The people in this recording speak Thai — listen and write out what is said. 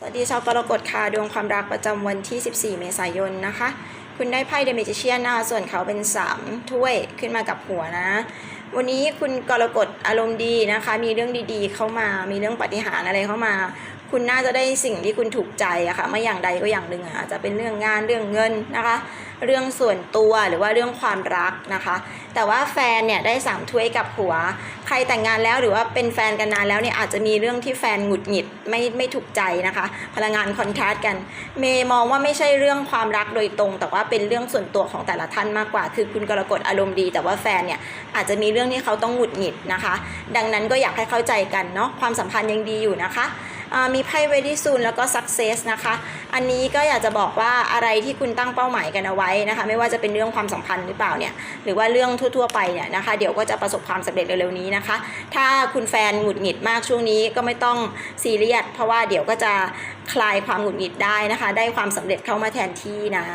สวัสดีชาวกรกฎค่ะดวงความรักประจำวันที่ 14 เมษายนนะคะ คุณได้ไพ่เดเมจิเชียนนะคะส่วนเขาเป็น 3 ถ้วยขึ้นมากับหัวนะ วันนี้คุณกรกฎอารมณ์ดีนะคะ มีเรื่องดีๆ เข้ามา มีเรื่องปฏิหารอะไรเข้ามา คุณน่าจะได้สิ่งที่คุณถูกใจอะค่ะไม่อย่างใดก็อย่างหนึ่งอะอาจจะเป็นเรื่องงานเรื่องเงินนะคะ เรื่องส่วนตัวหรือว่าเรื่องความรักนะคะ แต่ว่าแฟนเนี่ยได้สามถ้วยกับหัว ใครแต่งงานแล้วหรือว่าเป็นแฟนกันนานแล้วเนี่ยอาจจะมีเรื่องที่แฟนหงุดหงิดไม่ไม่ถูกใจนะคะ พลังงานคอนทราสต์กัน เมย์มองว่าไม่ใช่เรื่องความรักโดยตรง แต่ว่าเป็นเรื่องส่วนตัวของแต่ละท่านมากกว่า คือคุณกรกฎอารมณ์ดี แต่ว่าแฟนเนี่ยอาจจะมีเรื่องที่เขาต้องหงุดหงิดนะคะ ดังนั้นก็อยากให้เข้าใจกันเนาะความสัมพันธ์ยังดีอยู่นะคะ มีไพ่เวดี้ซูนแล้วก็สักเซสนะคะ อันนี้ก็อยากจะบอกว่าอะไรที่คุณตั้งเป้าหมายกันเอาไว้นะคะ ไม่ว่าจะเป็นเรื่องความสัมพันธ์หรือเปล่าเนี่ย หรือว่าเรื่องทั่ว ๆ ไปเนี่ยนะคะ เดี๋ยวก็จะประสบความสำเร็จเร็วๆนี้นะคะ ถ้าคุณแฟนหงุดหงิดมากช่วงนี้ก็ไม่ต้องซีเรียสเพราะว่าเดี๋ยวก็จะคลายความหงุดหงิดได้นะคะ ได้ความสำเร็จเข้ามาแทนที่นะ